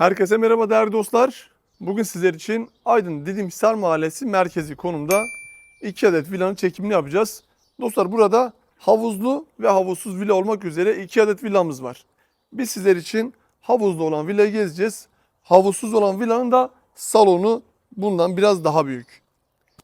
Herkese merhaba değerli dostlar. Bugün sizler için Aydın Didimhisar Mahallesi merkezi konumda 2 adet villanın çekimini yapacağız. Dostlar burada havuzlu ve havuzsuz villa olmak üzere 2 adet villamız var. Biz sizler için havuzlu olan villayı gezeceğiz. Havuzsuz olan villanın da salonu bundan biraz daha büyük.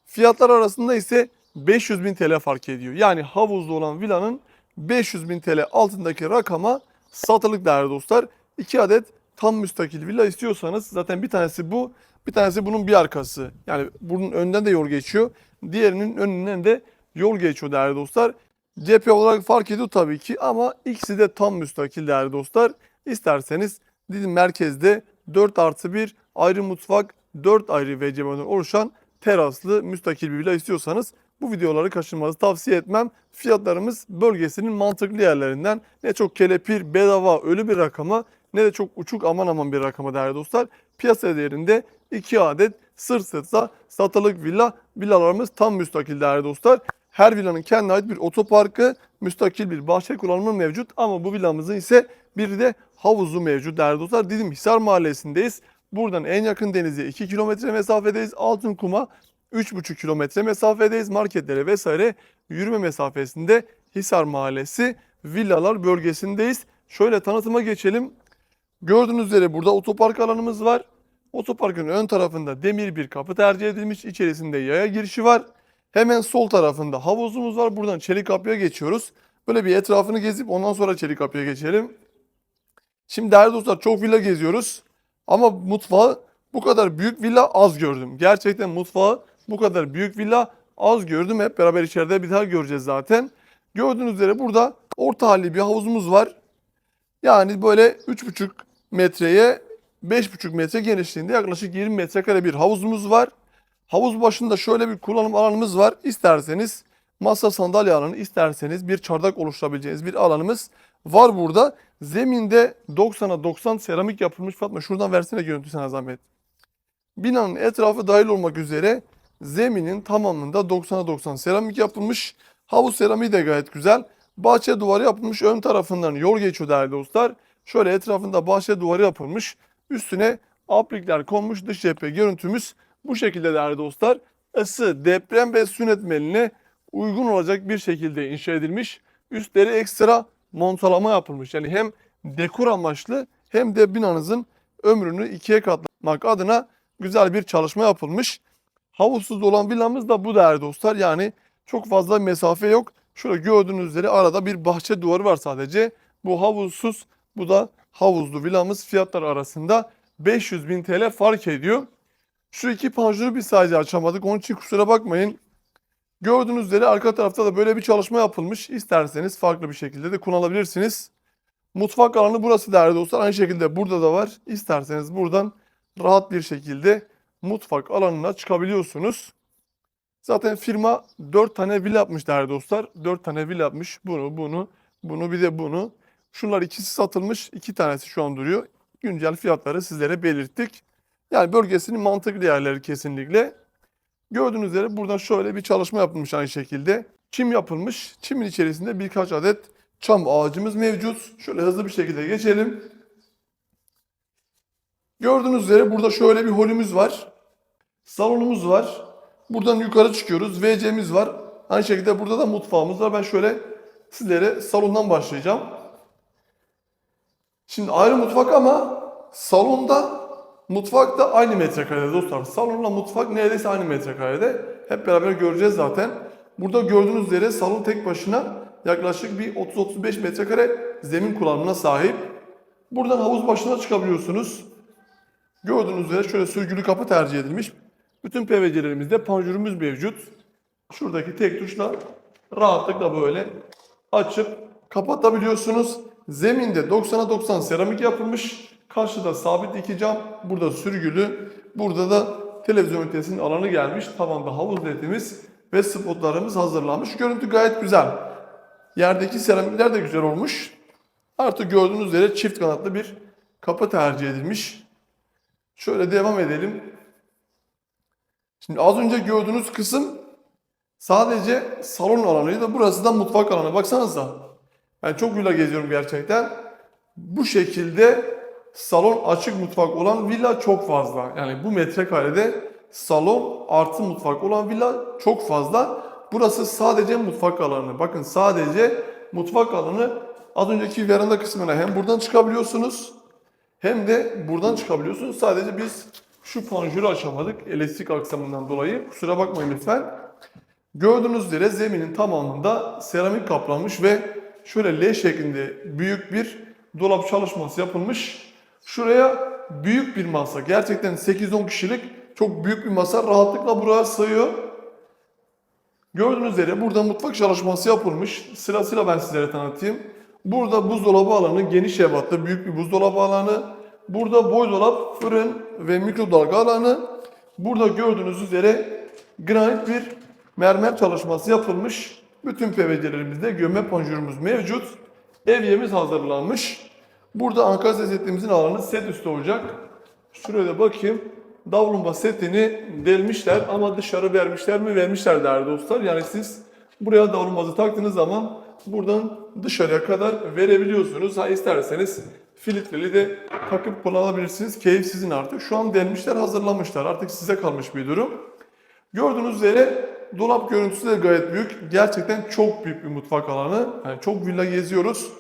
Fiyatlar arasında ise 500 bin TL fark ediyor. Yani havuzlu olan villanın 500 bin TL altındaki rakama satılık değerli dostlar. 2 adet tam müstakil villa istiyorsanız zaten bir tanesi bu, bir tanesi bunun bir arkası. Yani bunun önden de yol geçiyor. Diğerinin önünden de yol geçiyor değerli dostlar. Cephe olarak fark ediyor tabii ki ama ikisi de tam müstakil değerli dostlar. İsterseniz Didim merkezde 4 artı 1 ayrı mutfak, 4 ayrı WC'den oluşan teraslı müstakil bir villa istiyorsanız bu videoları kaçırmanızı tavsiye etmem. Fiyatlarımız bölgesinin mantıklı yerlerinden ne çok kelepir, bedava, ölü bir rakama ne de çok uçuk aman aman bir rakama değerli dostlar. Piyasa değerinde 2 adet sırt sırta satılık villa. Villalarımız tam müstakil değerli dostlar. Her villanın kendine ait bir otoparkı, müstakil bir bahçe kullanımı mevcut. Ama bu villamızın ise bir de havuzu mevcut değerli dostlar. Didim Hisar Mahallesi'ndeyiz. Buradan en yakın denize 2 kilometre mesafedeyiz. Altınkum'a 3,5 kilometre mesafedeyiz. Marketlere vesaire yürüme mesafesinde Hisar Mahallesi villalar bölgesindeyiz. Şöyle tanıtıma geçelim. Gördüğünüz üzere burada otopark alanımız var. Otoparkın ön tarafında demir bir kapı tercih edilmiş. İçerisinde yaya girişi var. Hemen sol tarafında havuzumuz var. Buradan çelik kapıya geçiyoruz. Böyle bir etrafını gezip ondan sonra çelik kapıya geçelim. Şimdi değerli dostlar çok villa geziyoruz. Ama mutfağı bu kadar büyük villa az gördüm. Gerçekten mutfağı bu kadar büyük villa az gördüm. Hep beraber içeride bir daha göreceğiz zaten. Gördüğünüz üzere burada orta halli bir havuzumuz var. Yani böyle 3,5 metreye 5,5 metre genişliğinde yaklaşık 20 metrekare bir havuzumuz var. Havuz başında şöyle bir kullanım alanımız var. İsterseniz masa sandalye alanı, isterseniz bir çardak oluşturabileceğiniz bir alanımız var burada. Zeminde 90'a 90 seramik yapılmış. Fatma şuradan versene görüntü sana zahmet. Binanın etrafı dahil olmak üzere zeminin tamamında 90'a 90 seramik yapılmış. Havuz seramiği de gayet güzel. Bahçe duvarı yapılmış. Ön tarafından yol geçiyor değerli dostlar. Şöyle etrafında bahçe duvarı yapılmış. Üstüne aplikler konmuş. Dış cephe görüntümüz bu şekilde değerli dostlar. Isı, deprem ve su yönetmeliğine uygun olacak bir şekilde inşa edilmiş. Üstleri ekstra montalama yapılmış. Yani hem dekor amaçlı hem de binanızın ömrünü ikiye katlamak adına güzel bir çalışma yapılmış. Havuzsuz olan villamız da bu değerli dostlar. Yani çok fazla mesafe yok. Şöyle gördüğünüz üzere arada bir bahçe duvarı var sadece. Bu havuzsuz, bu da havuzlu villamız fiyatlar arasında 500 bin TL fark ediyor. Şu iki panjuru biz sadece açamadık. Onun için kusura bakmayın. Gördüğünüz üzere arka tarafta da böyle bir çalışma yapılmış. İsterseniz farklı bir şekilde de kullanabilirsiniz. Mutfak alanı burası değerli dostlar. Aynı şekilde burada da var. İsterseniz buradan rahat bir şekilde mutfak alanına çıkabiliyorsunuz. Zaten firma 4 tane villa yapmış değerli dostlar. 4 tane villa yapmış. Bunu, bunu, bunu bir de bunu. Şunlar ikisi satılmış. 2 tanesi şu an duruyor. Güncel fiyatları sizlere belirttik. Yani bölgesinin mantıklı yerleri kesinlikle. Gördüğünüz üzere buradan şöyle bir çalışma yapılmış aynı şekilde. Çim yapılmış. Çimin içerisinde birkaç adet çam ağacımız mevcut. Şöyle hızlı bir şekilde geçelim. Gördüğünüz üzere burada şöyle bir holümüz var. Salonumuz var. Buradan yukarı çıkıyoruz. WC'miz var. Aynı şekilde burada da mutfağımız var. Ben şöyle sizlere salondan başlayacağım. Şimdi ayrı mutfak ama salonda mutfak da aynı metrekarede dostlar. Salonla mutfak neredeyse aynı metrekarede. Hep beraber göreceğiz zaten. Burada gördüğünüz üzere salon tek başına yaklaşık bir 30-35 metrekare zemin kullanımına sahip. Buradan havuz başına çıkabiliyorsunuz. Gördüğünüz üzere şöyle sürgülü kapı tercih edilmiş. Bütün PVC'lerimizde panjurumuz mevcut. Şuradaki tek tuşla rahatlıkla böyle açıp kapatabiliyorsunuz. Zeminde 90'a 90 seramik yapılmış. Karşıda sabit iki cam. Burada sürgülü. Burada da televizyon ünitesinin alanı gelmiş. Tavanda havuz ledimiz ve spotlarımız hazırlanmış. Görüntü gayet güzel. Yerdeki seramikler de güzel olmuş. Artık gördüğünüz üzere çift kanatlı bir kapı tercih edilmiş. Şöyle devam edelim. Şimdi az önce gördüğünüz kısım sadece salon alanıydı. Burası da mutfak alanı. Baksanıza. Ben çok villa geziyorum gerçekten. Bu şekilde salon açık mutfak olan villa çok fazla. Yani bu metrekarede salon artı mutfak olan villa çok fazla. Burası sadece mutfak alanı. Bakın sadece mutfak alanı az önceki veranda kısmına hem buradan çıkabiliyorsunuz hem de buradan çıkabiliyorsunuz. Sadece biz şu panjuru açamadık elektrik aksamından dolayı. Kusura bakmayın lütfen. Gördüğünüz üzere zeminin tamamında seramik kaplanmış ve şöyle L şeklinde büyük bir dolap çalışması yapılmış. Şuraya büyük bir masa, gerçekten 8-10 kişilik çok büyük bir masa rahatlıkla buraya sığıyor. Gördüğünüz üzere burada mutfak çalışması yapılmış. Sırasıyla ben sizlere tanıtayım. Burada buzdolabı alanı geniş ebatlı büyük bir buzdolabı alanı. Burada boy dolap, fırın ve mikrodalga alanı. Burada gördüğünüz üzere granit bir mermer çalışması yapılmış. Bütün PVC'lerimizde gömme panjurumuz mevcut. Evyemiz hazırlanmış. Burada Ankara setimizin alanı set üstü olacak. Şuraya da bakayım. Davlumba setini delmişler ama dışarı vermişler mi? Vermişler değerli dostlar. Yani siz buraya davlumbazı taktığınız zaman buradan dışarıya kadar verebiliyorsunuz. Ha isterseniz filtreli de takıp kullanabilirsiniz. Keyif sizin artık. Şu an delmişler, hazırlamışlar. Artık size kalmış bir durum. Gördüğünüz üzere dolap görüntüsü de gayet büyük. Gerçekten çok büyük bir mutfak alanı. Yani çok villa geziyoruz.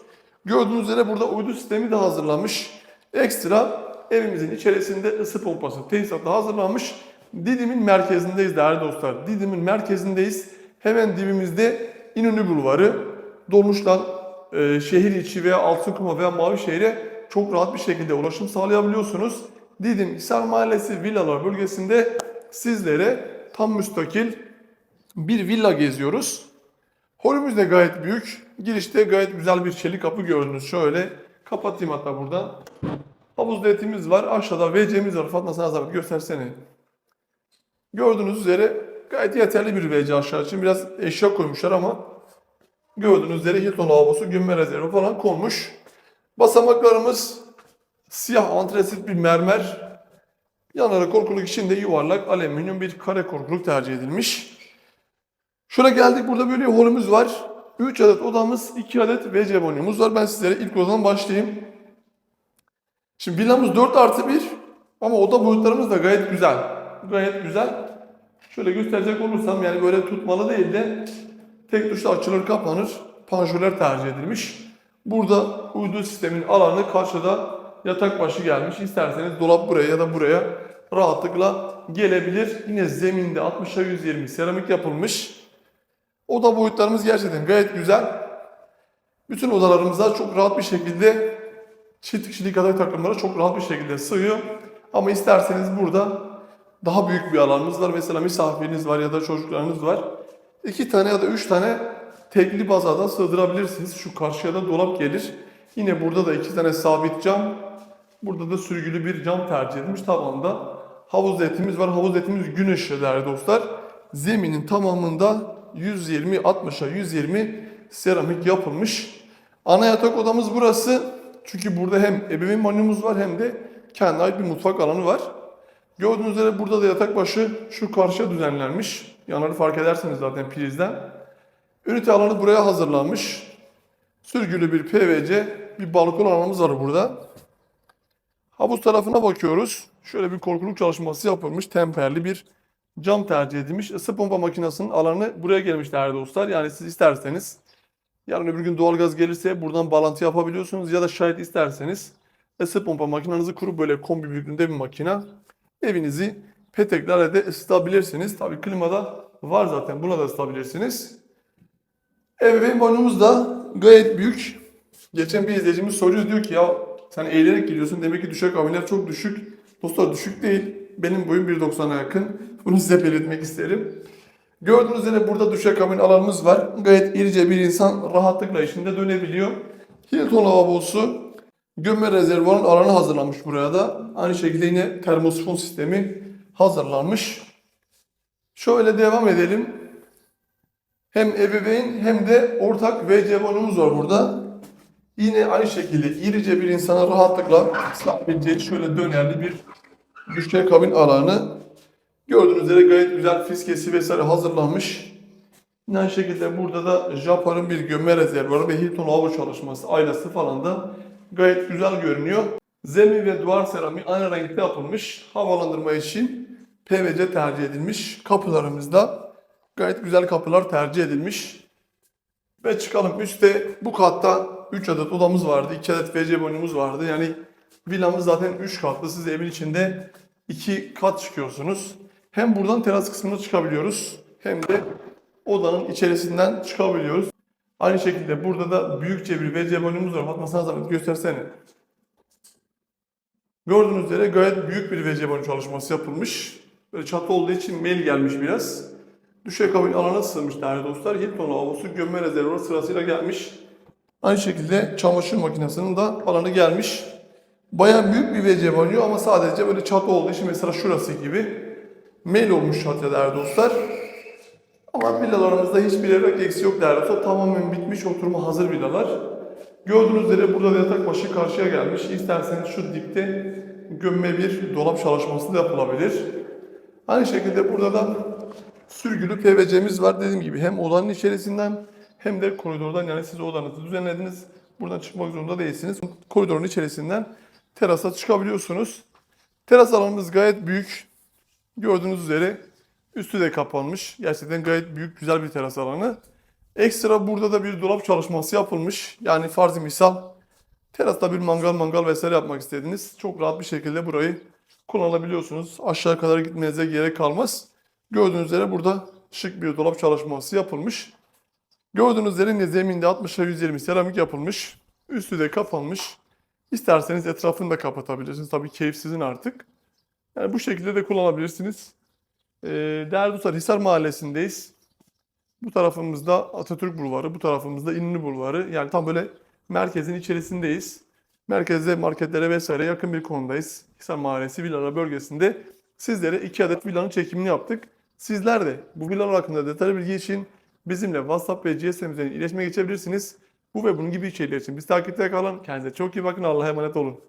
Gördüğünüz üzere burada uydu sistemi de hazırlanmış. Ekstra evimizin içerisinde ısı pompası tesisatı hazırlanmış. Didim'in merkezindeyiz değerli dostlar. Didim'in merkezindeyiz. Hemen dibimizde İnönü Bulvarı. Dolmuş'tan e, şehir içi veya Altınkuma veya Mavişehir'e çok rahat bir şekilde ulaşım sağlayabiliyorsunuz. Didim Hisar Mahallesi villalar bölgesinde sizlere tam müstakil bir villa geziyoruz. Holümüz de gayet büyük. Girişte gayet güzel bir çelik kapı gördünüz. Şöyle kapatayım hatta buradan. Havuzda etimiz var. Aşağıda WC'miz var. Fatma sana zahmet göstersene. Gördüğünüz üzere gayet yeterli bir WC aşağı için. Biraz eşya koymuşlar ama gördüğünüz üzere Hilton lavabosu, gömme rezervi falan konmuş. Basamaklarımız siyah antresit bir mermer. Yanlara korkuluk içinde yuvarlak alüminyum bir kare korkuluk tercih edilmiş. Şöyle geldik burada böyle holümüz var. 3 adet odamız, 2 adet WC banyomuz var. Ben sizlere ilk odadan başlayayım. Şimdi villamız 4 artı 1 ama oda boyutlarımız da gayet güzel. Gayet güzel. Şöyle gösterecek olursam yani böyle tutmalı değil de tek tuşla açılır kapanır panjurlar tercih edilmiş. Burada uydu sistemin alanı karşıda yatak başı gelmiş. İsterseniz dolap buraya ya da buraya rahatlıkla gelebilir. Yine zeminde 60'a 120 seramik yapılmış. Oda boyutlarımız gerçekten gayet güzel. Bütün odalarımıza çok rahat bir şekilde çift kişilik yatak takımları çok rahat bir şekilde sığıyor. Ama isterseniz burada daha büyük bir alanımız var. Mesela misafiriniz var ya da çocuklarınız var. İki tane ya da üç tane tekli bazadan sığdırabilirsiniz. Şu karşıya da dolap gelir. Yine burada da iki tane sabit cam. Burada da sürgülü bir cam tercih edilmiş. Tabanda havuz etimiz var. Havuz etimiz gün ışığı değerli dostlar. Zeminin tamamında 120 60'a 120 seramik yapılmış. Ana yatak odamız burası. Çünkü burada hem ebeveyn banyomuz var hem de kendi ait bir mutfak alanı var. Gördüğünüz üzere burada da yatak başı şu karşıya düzenlenmiş. Yanları fark ederseniz zaten prizden. Ünite alanı buraya hazırlanmış. Sürgülü bir PVC, bir balkon alanımız var burada. Havuz tarafına bakıyoruz. Şöyle bir korkuluk çalışması yapılmış. Temperli bir cam tercih edilmiş. Isı pompa makinesinin alanı buraya gelmiş değerli dostlar. Yani siz isterseniz yarın öbür gün doğalgaz gelirse buradan bağlantı yapabiliyorsunuz. Ya da şayet isterseniz ısı pompa makinenizi kurup böyle kombi büyüklüğünde bir makine evinizi peteklerle de ısıtabilirsiniz. Tabii klimada var zaten buna da ısıtabilirsiniz. Ebeveyn banyomuz da gayet büyük. Geçen bir izleyicimiz soruyor diyor ki ya sen eğilerek gidiyorsun demek ki düşük kabinler çok düşük. Dostlar düşük değil. Benim boyum 1.90'a yakın. Bunu size belirtmek isterim. Gördüğünüz üzere burada düşük kabin alanımız var. Gayet irice bir insan rahatlıkla işinde dönebiliyor. Hilton lavabosu gömme rezervuarın alanı hazırlanmış buraya da. Aynı şekilde yine termosifon sistemi hazırlanmış. Şöyle devam edelim. Hem ebeveyn hem de ortak WC banyomuz var burada. Yine aynı şekilde irice bir insana rahatlıkla sığabileceği şöyle dönerli bir düşey kabin alanı. Gördüğünüz üzere gayet güzel fiskesi vesaire hazırlanmış. Yine aynı şekilde burada da Japar'ın bir gömme rezervuarı ve Hilton lavabo çalışması aynası falan da gayet güzel görünüyor. Zemin ve duvar seramiği aynı renkte yapılmış. Havalandırma için PVC tercih edilmiş. Kapılarımızda gayet güzel kapılar tercih edilmiş. Ve çıkalım üstte bu katta 3 adet odamız vardı. 2 adet WC bonumuz vardı. Yani villamız zaten 3 katlı. Siz evin içinde 2 kat çıkıyorsunuz. Hem buradan teras kısmına çıkabiliyoruz. Hem de odanın içerisinden çıkabiliyoruz. Aynı şekilde burada da büyükçe bir WC bonumuz var. Fatma sana zahmet göstersene. Gördüğünüz üzere gayet büyük bir WC bonu çalışması yapılmış. Böyle çatı olduğu için mail gelmiş biraz. Düşey alana sığmış değerli dostlar. Hilton lavabosu gömme rezervuarı sırasıyla gelmiş. Aynı şekilde çamaşır makinesinin de alanı gelmiş. Bayağı büyük bir WC banyo ama sadece böyle çatı olduğu için mesela şurası gibi mail olmuş çatıya değerli dostlar. Ama villalarımızda hiçbir evrak eksi yok değerli dostlar. Tamamen bitmiş oturuma hazır villalar. Gördüğünüz üzere burada da yatak başı karşıya gelmiş. İsterseniz şu dipte gömme bir dolap çalışması da yapılabilir. Aynı şekilde burada da sürgülü PVC'miz var. Dediğim gibi hem odanın içerisinden hem de koridordan yani siz odanızı düzenlediniz. Buradan çıkmak zorunda değilsiniz. Koridorun içerisinden terasa çıkabiliyorsunuz. Teras alanımız gayet büyük. Gördüğünüz üzere üstü de kapanmış. Gerçekten gayet büyük güzel bir teras alanı. Ekstra burada da bir dolap çalışması yapılmış. Yani farz misal terasta bir mangal mangal vesaire yapmak istediniz. Çok rahat bir şekilde burayı kullanabiliyorsunuz. Aşağı kadar gitmenize gerek kalmaz. Gördüğünüz üzere burada şık bir dolap çalışması yapılmış. Gördüğünüz üzere yine zeminde 60'a 120 seramik yapılmış. Üstü de kapanmış. İsterseniz etrafını da kapatabilirsiniz. Tabii keyif sizin artık. Yani bu şekilde de kullanabilirsiniz. Ee, değerli dostlar Hisar Mahallesi'ndeyiz. Bu tarafımızda Atatürk Bulvarı, bu tarafımızda İnönü Bulvarı. Yani tam böyle merkezin içerisindeyiz. Merkezde marketlere vesaire yakın bir konumdayız. Hisar Mahallesi Villalar bölgesinde sizlere iki adet villanın çekimini yaptık. Sizler de bu villalar hakkında detaylı bilgi için bizimle WhatsApp ve GSM üzerinden iletişime geçebilirsiniz. Bu ve bunun gibi içerikler için biz takipte kalın. Kendinize çok iyi bakın. Allah'a emanet olun.